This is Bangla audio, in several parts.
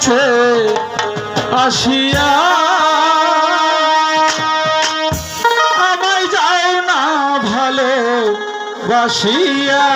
কাছে আসিয়া আমায় যায় না ভালো বাসিয়া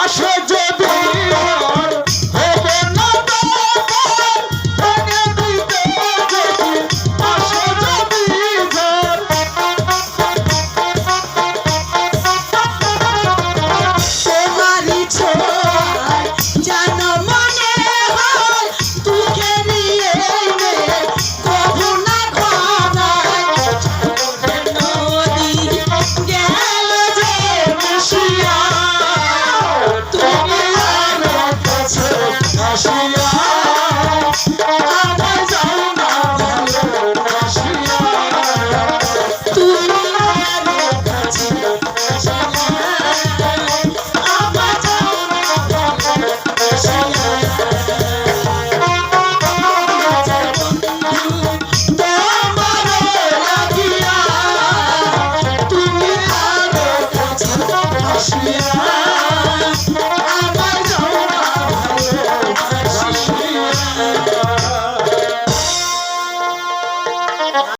আসো যদি Yeah.